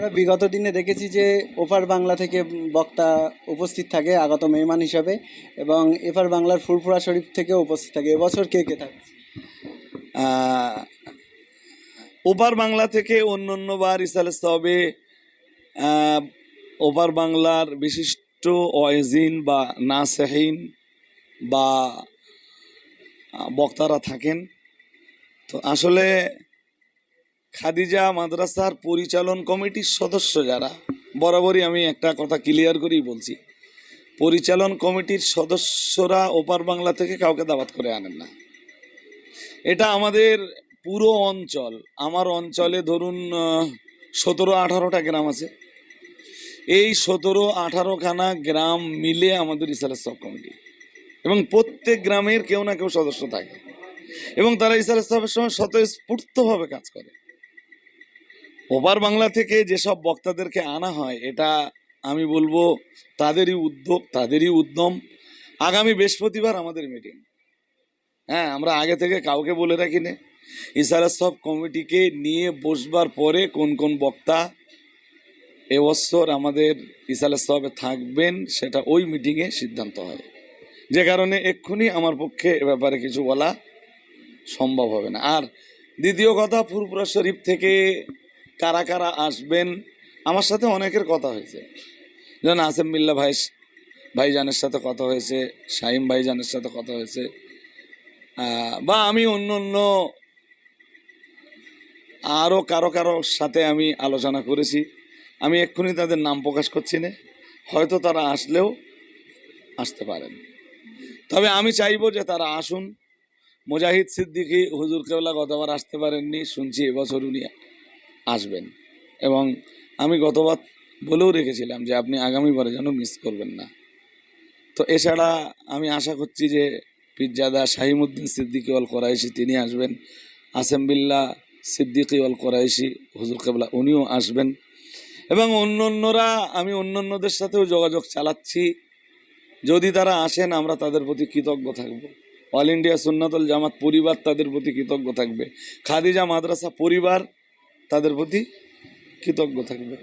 আমরা বিগত দিনে দেখেছি যে ওপার বাংলা থেকে বক্তা উপস্থিত থাকে, আগত মেহমান হিসাবে, এবং এপার বাংলার ফুরফুরা শরীফ থেকেও উপস্থিত থাকে। এবছর কে কে থাকে ওপার বাংলা থেকে অন্য অন্য বার ইসালে তবে ওপার বাংলার বিশিষ্ট ওয়েজিন বা নাসেহিন বা বক্তারা থাকেন। তো আসলে খাদিজা মাদ্রাসার পরিচালন কমিটির সদস্য যারা, বরাবরই আমি একটা কথা ক্লিয়ার করেই বলছি। পরিচালন কমিটির সদস্যরা ওপার বাংলা থেকে কাউকে দাওয়াত করে আনেন না। এটা আমাদের পুরো অঞ্চল। আমার অঞ্চলে ধরুন সতেরো আঠারোটা গ্রাম আছে। এই সতেরো আঠারোখানা গ্রাম মিলে আমাদের ইসালের সব কমিটি। এবং প্রত্যেক গ্রামের কেউ না কেউ সদস্য থাকে। এবং তারা ইসালের সবের সময় স্বতঃস্ফূর্তভাবে কাজ করে। ওপার বাংলা থেকে যেসব বক্তাদেরকে আনা হয়, এটা আমি বলব তাদেরই উদ্যোগ, তাদেরই উদ্যম। আগামী বৃহস্পতিবার আমাদের মিটিং হ্যাঁ আমরা আগে থেকে কাউকে বলে রাখি না ইসারা সব কমিটিকে নিয়ে বসবার পরে কোন কোন বক্তা এবছর আমাদের ইসালা সবে থাকবেন, সেটা ওই মিটিংয়ে সিদ্ধান্ত হয় যে কারণে এক্ষুনি আমার পক্ষে এ ব্যাপারে কিছু বলা সম্ভব হবে না। আর দ্বিতীয় কথা ফুরপুরা শরীফ থেকে কারা কারা আসবেন? আমার সাথে অনেকের কথা হয়েছে। যেমন আসেম বিল্লা ভাই, ভাইজানের সাথে কথা হয়েছে, শাহিম ভাইজানের সাথে কথা হয়েছে বা আমি অন্য অন্য আরও কারও কারও সাথে আমি আলোচনা করেছি। আমি এক্ষুনি তাদের নাম প্রকাশ করছি না। হয়তো তারা আসলেও আসতে পারেন। তবে আমি চাইব যে তারা আসুন। মুজাহিদ সিদ্দিকী হুজুর কেবলা গতবার আসতে পারেননি, শুনছি এবছর উনি আসবেন। এবং আমি গতবার বলেও রেখেছিলাম যে আপনি আগামীবারে যেন মিস করবেন না। তো এছাড়া আমি আশা করছি যে পিজ্জাদা শাহিমুদ্দিন সিদ্দিকী অল করাইশি তিনি আসবেন। আসেম সিদ্দিকি অল করাইশি, হুজুর কেবলা উনিও আসবেন। এবং অন্য অন্যরা আমি অন্য অন্যদের সাথেও যোগাযোগ চালাচ্ছি। যদি তারা আসেন, আমরা তাদের প্রতি কৃতজ্ঞ থাকব। অল ইন্ডিয়া সুন্নাতুল জামাত পরিবার তাদের প্রতি কৃতজ্ঞ থাকবে। খাদিজা মাদ্রাসা পরিবার তাদের প্রতি কৃতজ্ঞ থাকবে।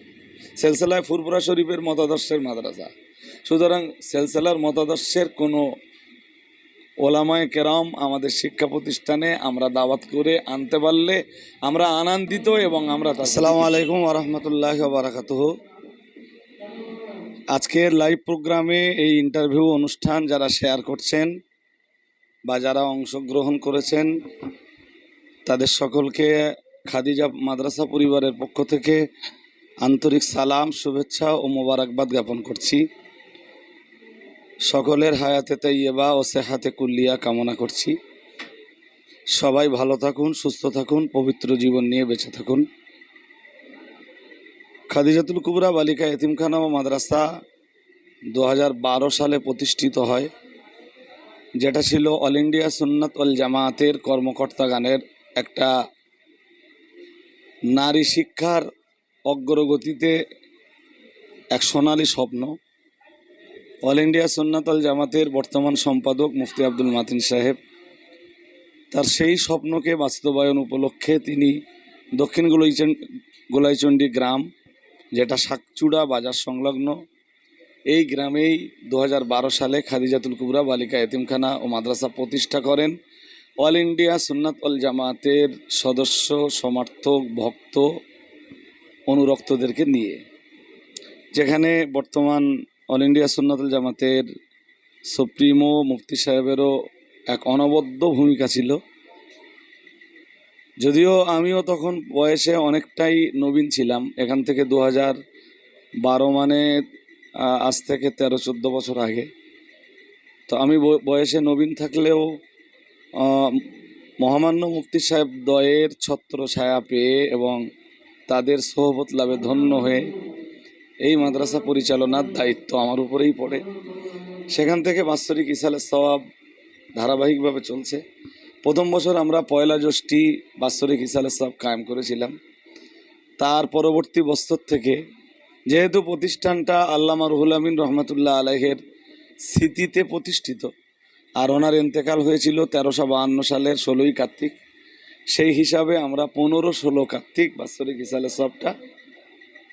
সেলসেলায় ফুরপুরা শরীফের মতাদর্শের মাদ্রাসা সুতরাং সেলসেলার মতাদর্শের কোনো ওলামায় কেরাম আমাদের শিক্ষা প্রতিষ্ঠানে আমরা দাওয়াত করে আনতে পারলে আমরা আনন্দিত এবং আমরা আসসালামু আলাইকুম রহমতুল্লাহ বারাকাত আজকের লাইভ প্রোগ্রামে এই ইন্টারভিউ অনুষ্ঠান যারা শেয়ার করছেন বা যারা অংশগ্রহণ করেছেন, তাদের সকলকে খাদিজা মাদ্রাসা পরিবারের পক্ষ থেকে আন্তরিক সালাম, শুভেচ্ছা ও মোবারকবাদ জ্ঞাপন করছি। সকলের হায়াতে তাইয়েবা ও সেহাতে কুল্লিয়া কামনা করছি। সবাই ভালো থাকুন, সুস্থ থাকুন, পবিত্র জীবন নিয়ে বেঁচে থাকুন। খাদিজাতুল কুবরা বালিকা এতিমখানা ও মাদ্রাসা দু হাজার বারো সালে প্রতিষ্ঠিত হয়, যেটা ছিল অল ইন্ডিয়া সুন্নাত অল জামায়াতের কর্মকর্তাগানের একটা নারী শিক্ষার অগ্রগতিতে এক সোনালী স্বপ্ন। অল ইন্ডিয়া সুন্নাতল জামাতের বর্তমান সম্পাদক মুফতি আব্দুল মাতিন সাহেব তার সেই স্বপ্নকে বাস্তবায়ন উপলক্ষে তিনি দক্ষিণ গোলাইচন গোলাইচণ্ডী গ্রাম, যেটা শাকচুড়া বাজার সংলগ্ন, এই গ্রামেই দু হাজার বারো সালে খাদিজাতুল কুবরা বালিকা এতিমখানা ও মাদ্রাসা প্রতিষ্ঠা করেন। অল ইন্ডিয়া সুন্নাত অল জামাতের সদস্য, সমর্থক, ভক্ত অনুরক্তদেরকে নিয়ে, যেখানে বর্তমান অল ইন্ডিয়া সুন্নাতুল জামাতের সুপ্রিমো মুফতি সাহেবেরও এক অনবদ্য ভূমিকা ছিল। যদিও আমিও তখন বয়সে অনেকটাই নবীন ছিলাম। এখান থেকে দু হাজার বারো মানে আজ থেকে তেরো, চোদ্দ বছর আগে। তো আমি বয়সে নবীন থাকলেও মহামান্য মুক্তি সাহেব দয়ের ছত্র ছায়া পেয়ে এবং তাদের সহবত লাভে ধন্য হয়ে এই মাদ্রাসা পরিচালনার দায়িত্ব আমার উপরেই পড়ে। সেখান থেকে বাৎসরিক ইসালের সওয়াব ধারাবাহিকভাবে চলছে। প্রথম বছর আমরা পয়লা জ্যৈষ্ঠী বাৎসরিক ইসালের সওয়াব কায়েম করেছিলাম। তার পরবর্তী বছর থেকে যেহেতু প্রতিষ্ঠানটা আল্লামা রুহুল আমিন রহমতুল্লাহ আলহের স্মৃতিতে প্রতিষ্ঠিত আর ওনার এন্তেকাল হয়েছিল তেরোশো বাহান্ন সালের ষোলোই কার্তিক। সেই হিসাবে আমরা পনেরো ষোলো কার্তিক বাৎসরিক ইসালের সবটা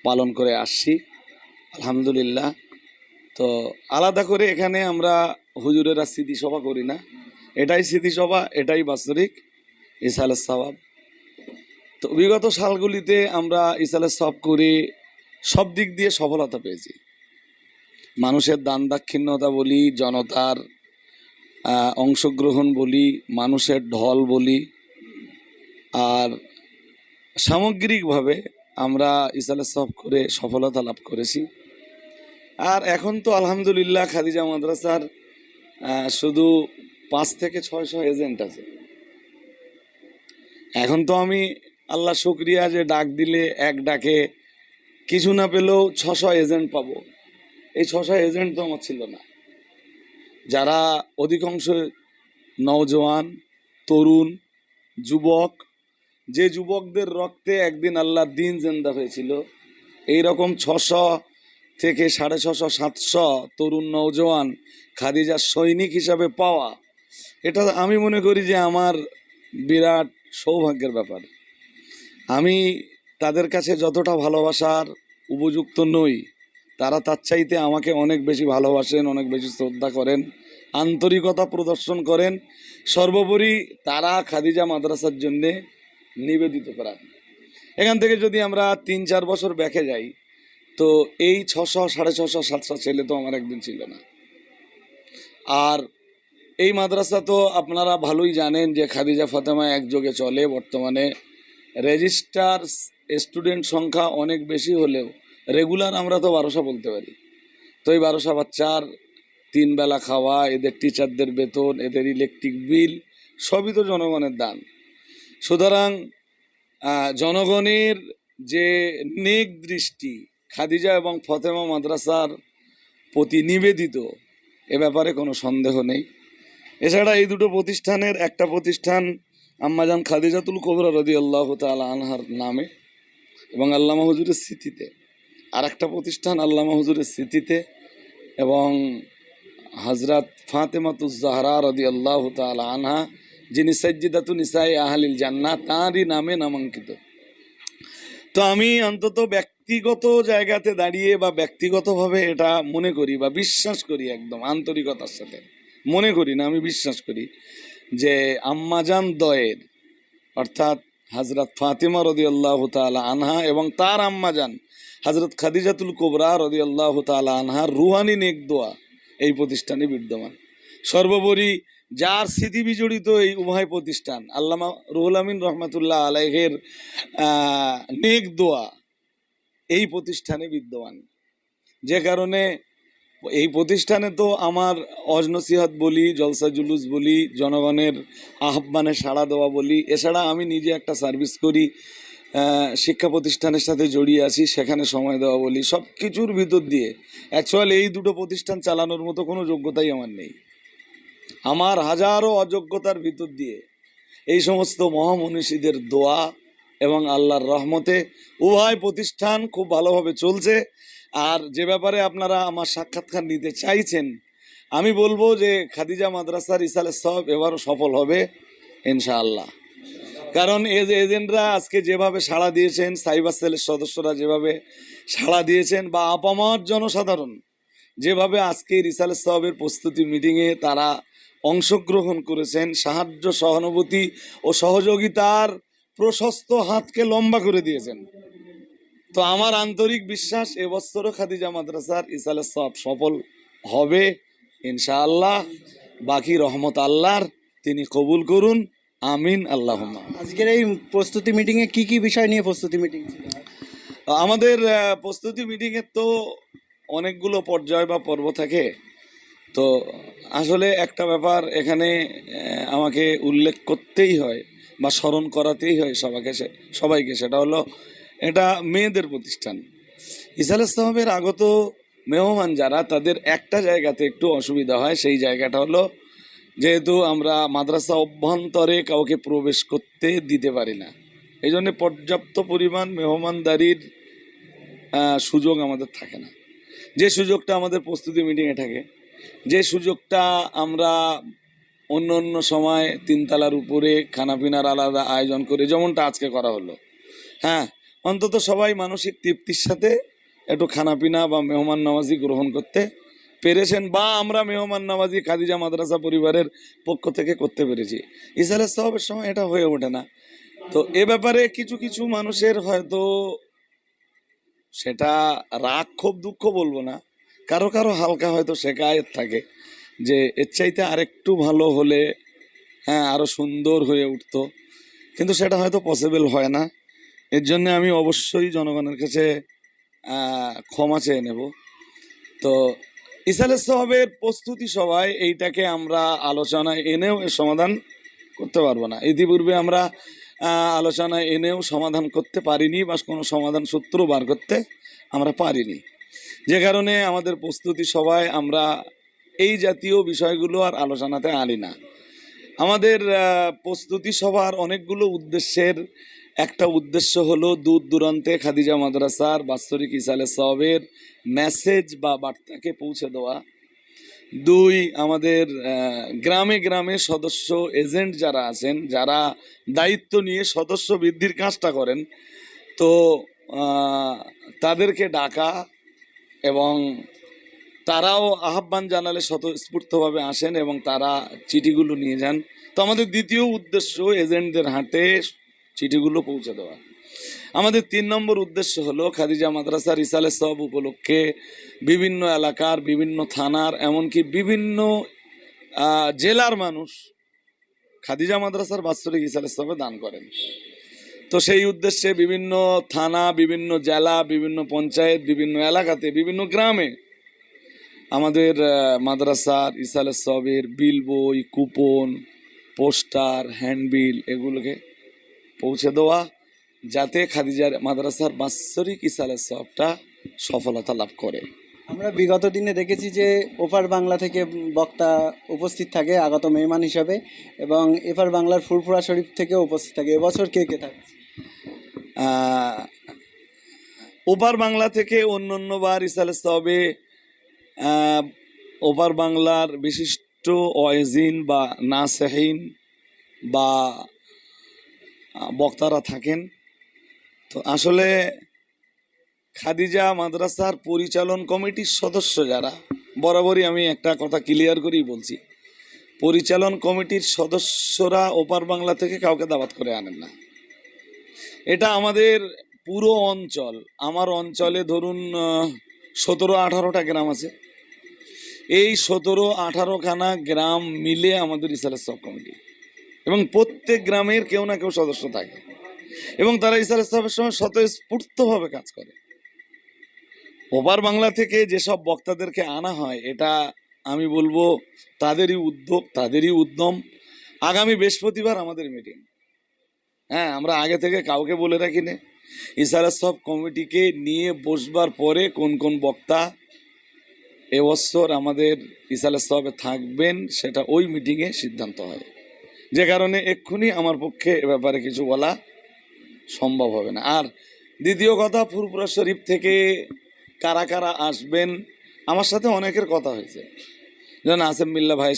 পালন করে আসছি। আলহামদুলিল্লাহ। তো আলাদা করে এখানে আমরা হুজুরেরা স্মৃতিসভা করি না। এটাই স্মৃতিসভা, এটাই বাৎসরিক ইসালের সবাব তো বিগত সালগুলিতে আমরা ইসালের সব করে সব দিক দিয়ে সফলতা পেয়েছি। মানুষের দান দাক্ষিণ্যতা বলি, জনতার অংশগ্রহণ বলি, মানুষের ঢল বলি, আর সামগ্রিকভাবে আমরা ইসালের সব করে সফলতা লাভ করেছি। আর এখন তো আলহামদুলিল্লাহ খাদিজা মাদ্রাসার শুধু পাঁচ থেকে ছয়শো এজেন্ট আছে। এখন তো আমি আল্লাহ শুক্রিয়া যে ডাক দিলে এক ডাকে কিছু না পেলেও ছশো এজেন্ট পাবো। এই ছশো এজেন্ট তো আমার ছিল না। যারা অধিকাংশ নওজোয়ান, তরুণ, যুবক, যে যুবকদের রক্তে একদিন আল্লাহর দিন জেন্দা হয়েছিল এই রকম ছশো থেকে সাড়ে ছশো, সাতশো তরুণ নৌজওয়ান খাদিজার সৈনিক হিসাবে পাওয়া, এটা আমি মনে করি যে আমার বিরাট সৌভাগ্যের ব্যাপার। আমি তাদের কাছে যতটা ভালোবাসার উপযুক্ত নই তারা তার চাইতে আমাকে অনেক বেশি ভালোবাসেন, অনেক বেশি শ্রদ্ধা করেন, আন্তরিকতা প্রদর্শন করেন। সর্বোপরি তারা খাদিজা মাদ্রাসার জন্যে নিবেদিত করান। এখান থেকে যদি আমরা তিন চার বছর ব্যাকে যাই, তো এই ছশো, সাড়ে ছশো, সাতশো ছেলে তো আমার একদিন ছিল না। আর এই মাদ্রাসা তো আপনারা ভালোই জানেন যে খাদিজা ফাতেমা একযোগে চলে বর্তমানে। রেজিস্টার স্টুডেন্ট সংখ্যা অনেক বেশি হলেও রেগুলার আমরা তো বারোশো বলতে পারি। তো এই বারোশো বাচ্চার তিন বেলা খাওয়া, এদের টিচারদের বেতন, এদের ইলেকট্রিক বিল সবই তো জনগণের দান। সুতরাং জনগণের যে নেক দৃষ্টি, খাদিজা এবং ফতেমা মাদ্রাসার প্রতি নিবেদিত, এ ব্যাপারে কোনো সন্দেহ নেই। এছাড়া এই দুটো প্রতিষ্ঠানের, একটা প্রতিষ্ঠান আম্মাজান খাদিজাতুল কবরা রদি আল্লাহ তালা আনহার নামে এবং আল্লামা হুজুরের স্মৃতিতে। আর একটা প্রতিষ্ঠান আল্লামা হুজুরের স্মৃতিতে এবং হজরত ফাতেমাতুজ জাহরা রদি আল্লাহ তালা আনহা, যিনি সজ্জিদাতু নিসাই আহলিল জান্না তাঁরই নামে নামাঙ্কিত। তো আমি অন্তত ব্যক্তিগত জায়গাতে দাঁড়িয়ে বা ব্যক্তিগতভাবে এটা মনে করি বা বিশ্বাস করি একদম আন্তরিকতার সাথে। মনে করি না, আমি বিশ্বাস করি যে আম্মাজান দয়ের, অর্থাৎ হজরত ফাতিমা রদি আল্লাহ তালা আনহা এবং তার আম্মাজান হজরত খাদিজাতুল কোবরা রদি আল্লাহ তালা আনহার রুহানি নেক দোয়া এই প্রতিষ্ঠানে বিদ্যমান। সর্বোপরি যার স্মৃতি বিজড়িত এই উভয় প্রতিষ্ঠান, আল্লামা রুহুল আমিন রহমতুল্লাহ আলাইহের নেক দোয়া এই প্রতিষ্ঠানে বিদ্যমান। যে কারণে এই প্রতিষ্ঠানে তো আমার অজনসিহাত বলি, জলসা জুলুস বলি, জনগণের আহ্বানে সাড়া দেওয়া বলি, এছাড়া আমি নিজে একটা সার্ভিস করি শিক্ষা প্রতিষ্ঠানের সাথে জড়িয়ে আছি, সেখানে সময় দেওয়া বলি সব কিছুর ভিতর দিয়ে অ্যাকচুয়াল এই দুটো প্রতিষ্ঠান চালানোর মতো কোনো যোগ্যতাই আমার নেই। আমার হাজারো অযোগ্যতার ভিতর দিয়ে এই সমস্ত মহামনীষীদের দোয়া এবং আল্লাহর রহমতে উভয় প্রতিষ্ঠান খুব ভালোভাবে চলছে। আর যে ব্যাপারে আপনারা আমার সাক্ষাৎকার নিতে চাইছেন, আমি বলব যে খাদিজা মাদ্রাসার ইসালে সব এবারও সফল হবে, ইনশাআল্লাহ। কারণ যে এজেন্টরা আজকে যেভাবে সাড়া দিয়েছেন, সাইবার সেলের সদস্যরা যেভাবে সাড়া দিয়েছেন বা আপামার জনসাধারণ যেভাবে আজকে রিসালের সাহেবের প্রস্তুতি মিটিংয়ে তারা অংশগ্রহণ করেছেন, সাহায্য, সহানুভূতি ও সহযোগিতার প্রশস্ত হাতকে লম্বা করে দিয়েছেন। তো আমার আন্তরিক বিশ্বাস, এবছরও খাদিজা মাদ্রাসার ইসালের সব সফল হবে, ইনশাআল্লাহ। বাকি রহমত আল্লাহর, তিনি কবুল করুন। আমিন আল্লাহ আজকের এই প্রস্তুতি মিটিংয়ে কি কি বিষয় নিয়ে প্রস্তুতি মিটিং আমাদের প্রস্তুতি মিটিংয়ের তো অনেকগুলো পর্যায় বা পর্ব থাকে। তো আসলে একটা ব্যাপার এখানে আমাকে উল্লেখ করতেই হয় বা স্মরণ করাতেই হয় সবাইকে সে- সবাইকে। সেটা হলো এটা মেয়েদের প্রতিষ্ঠান। ইসাল ইসলামের আগত মেহমান যারা তাদের একটা জায়গাতে একটু অসুবিধা হয়। সেই জায়গাটা হলো যেহেতু আমরা মাদ্রাসা অভ্যন্তরে কাউকে প্রবেশ করতে দিতে পারি না। এই জন্য পর্যাপ্ত পরিমাণ মেহমানদারির সুযোগ আমাদের থাকে না। যে সুযোগটা আমাদের প্রস্তুতি মিটিংয়ে থাকে, যে সুযোগটা আমরা অন্য অন্য সময় তিনতলার উপরে খানাপিনার আলাদা আয়োজন করে যেমনটা আজকে করা হলো। হ্যাঁ অন্তত সবাই মানসিক তৃপ্তির সাথে একটু খানাপিনা বা মেহমান নামাজি গ্রহণ করতে পেরেছেন বা আমরা মেহমান নামাজি খাদিজা মাদ্রাসা পরিবারের পক্ষ থেকে করতে পেরেছি। ইসালের সবের সময় এটা হয়ে ওঠে না। তো এ ব্যাপারে কিছু কিছু মানুষের হয়তো সেটা রাগ, ক্ষোভ, দুঃখ বলব না। কারও কারও হালকা হয়তো শেখায়ত থাকে যে এর চাইতে আরেকটু ভালো হলে হ্যাঁ আরও সুন্দর হয়ে উঠতো। কিন্তু সেটা হয়তো পসিবল হয় না। এর জন্য আমি অবশ্যই জনগণের কাছে ক্ষমা চেয়ে নেব। তো সাহাবের প্রস্তুতি সভায় এইটাকে আমরা আলোচনায় এনেও সমাধান করতে পারব না। ইতিপূর্বে আমরা আলোচনায় এনেও সমাধান করতে পারিনি বা কোনো সমাধান সূত্র বার করতে আমরা পারিনি। যে কারণে আমাদের প্রস্তুতি সভায় আমরা এই জাতীয় বিষয়গুলো আর আলোচনাতে আনি না। আমাদের প্রস্তুতি সভার অনেকগুলো উদ্দেশ্যের একটা উদ্দেশ্য হলো দূর দূরান্তে খাদিজা মাদ্রাসার বাৎসরিক ইসালে সবের মেসেজ বা বার্তাকে পৌঁছে দেওয়া। দুই, আমাদের গ্রামে গ্রামে সদস্য এজেন্ট যারা আছেন, যারা দায়িত্ব নিয়ে সদস্য বৃদ্ধির কাজটা করেন, তো তাদেরকে ডাকা এবং তারাও আহ্বান জানালে স্বতঃস্ফূর্তভাবে আসেন এবং তারা চিঠিগুলো নিয়ে যান। তো আমাদের দ্বিতীয় উদ্দেশ্য এজেন্টদের হাতে চিঠিগুলো পৌঁছে দেওয়া। আমাদের তিন নম্বর উদ্দেশ্য হলো খাদিজা মাদ্রাসার ইসালে সব উপলক্ষে বিভিন্ন এলাকার, বিভিন্ন থানার, এমনকি বিভিন্ন জেলার মানুষ খাদিজা মাদ্রাসার বাৎসরিক ইসালে সবে দান করেন। তো সেই উদ্দেশ্যে বিভিন্ন থানা, বিভিন্ন জেলা, বিভিন্ন পঞ্চায়েত, বিভিন্ন এলাকাতে, বিভিন্ন গ্রামে আমাদের মাদ্রাসার ইসালে সবের বিল বই, কুপন, পোস্টার, হ্যান্ডবিল এগুলোকে পৌঁছে দেওয়া যাতে খাদিজার মাদ্রাসার বাৎসরিক ইসালে সবটা সফলতা লাভ করে। আমরা বিগত দিনে দেখেছি যে ওপার বাংলা থেকে বক্তা উপস্থিত থাকে আগত মেহমান হিসাবে এবং এপার বাংলার ফুরফুরা শরীফ থেকেও উপস্থিত থাকে। এবছর কে কে থাকে ওপার বাংলা থেকে অন্য অন্য বার ইসালে সবে ওপার বাংলার বিশিষ্ট ওয়েজিন বা নাসহীন বা বক্তারা থাকেন। তো আসলে খাদিজা মাদ্রাসার পরিচালন কমিটির সদস্য যারা, বরাবরই আমি একটা কথা ক্লিয়ার করেই বলছি। পরিচালন কমিটির সদস্যরা ওপার বাংলা থেকে কাউকে দাওয়াত করে আনেন না। এটা আমাদের পুরো অঞ্চল, আমার অঞ্চলে ধরুন সতেরো আঠারোটা গ্রাম আছে। এই সতেরো আঠারোখানা গ্রাম মিলে আমাদের ইসালের সব কমিটি। এবং প্রত্যেক গ্রামের কেউ না কেউ সদস্য থাকে। এবং তারা ইসালের সবের সময় স্বতঃস্ফূর্তভাবে কাজ করে। ওপার বাংলা থেকে যেসব বক্তাদেরকে আনা হয়, এটা আমি বলব তাদেরই উদ্যোগ, তাদেরই উদ্যম। আগামী বৃহস্পতিবার আমাদের মিটিং হ্যাঁ আমরা আগে থেকে কাউকে বলে রাখি না। ইসারা সব কমিটিকে নিয়ে বসবার পরে কোন কোন বক্তা এবছর আমাদের ইসালে সবে থাকবেন, সেটা ওই মিটিংয়ে সিদ্ধান্ত হয়। যে কারণে এক্ষুনি আমার পক্ষে এ ব্যাপারে কিছু বলা সম্ভব হবে না। আর দ্বিতীয় কথা ফুরপুরা শরীফ থেকে কারা কারা আসবেন, আমার সাথে অনেকের কথা হয়েছে। যেমন আসেম মিল্লা ভাই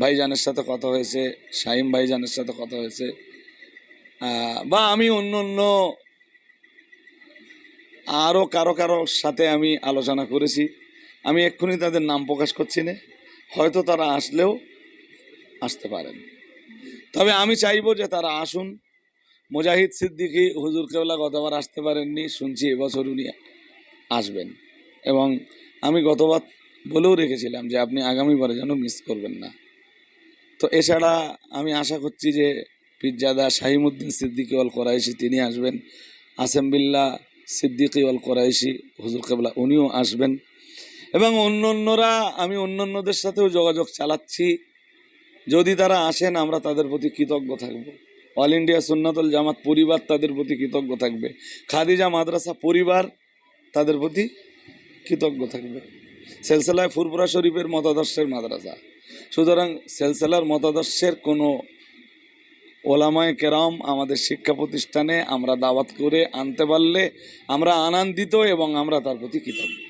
ভাইজানের সাথে কথা হয়েছে, শাহিম ভাইজানের সাথে কথা হয়েছে বা আমি অন্য অন্য আরও কারও কারও সাথে আমি আলোচনা করেছি। আমি এক্ষুনি তাদের নাম প্রকাশ করছি না। হয়তো তারা আসলেও আসতে পারেন। তবে আমি চাইব যে তারা আসুন। মুজাহিদ সিদ্দিকী হুজুর কেবলা গতবার আসতে পারেননি, শুনছি এবছর উনি আসবেন। এবং আমি গতবার বলেও রেখেছিলাম যে আপনি আগামীবারে যেন মিস করবেন না। তো এছাড়া আমি আশা করছি যে পিজ্জাদা শাহিমুদ্দিন সিদ্দিকি অল করাইশি তিনি আসবেন আসেম বিল্লা সিদ্দিকি অল করাইশি হুজুর কেবলা উনিও আসবেন। এবং অন্য অন্যরা আমি অন্য অন্যদের সাথেও যোগাযোগ চালাচ্ছি। যদি তারা আসেন, আমরা তাদের প্রতি কৃতজ্ঞ থাকব। অল ইন্ডিয়া সুন্নাতুল জামাত পরিবার তাদের প্রতি কৃতজ্ঞ থাকবে। খাদিজা মাদ্রাসা পরিবার তাদের প্রতি কৃতজ্ঞ থাকবে। সেলসেলায় ফুরপুরা শরীফের মতাদর্শের মাদ্রাসা। সুতরাং সেলসেলার মতাদর্শের কোনো ওলামায় কেরাম আমাদের শিক্ষা প্রতিষ্ঠানে আমরা দাওয়াত করে আনতে পারলে আমরা আনন্দিত এবং আমরা তার প্রতি কৃতজ্ঞ।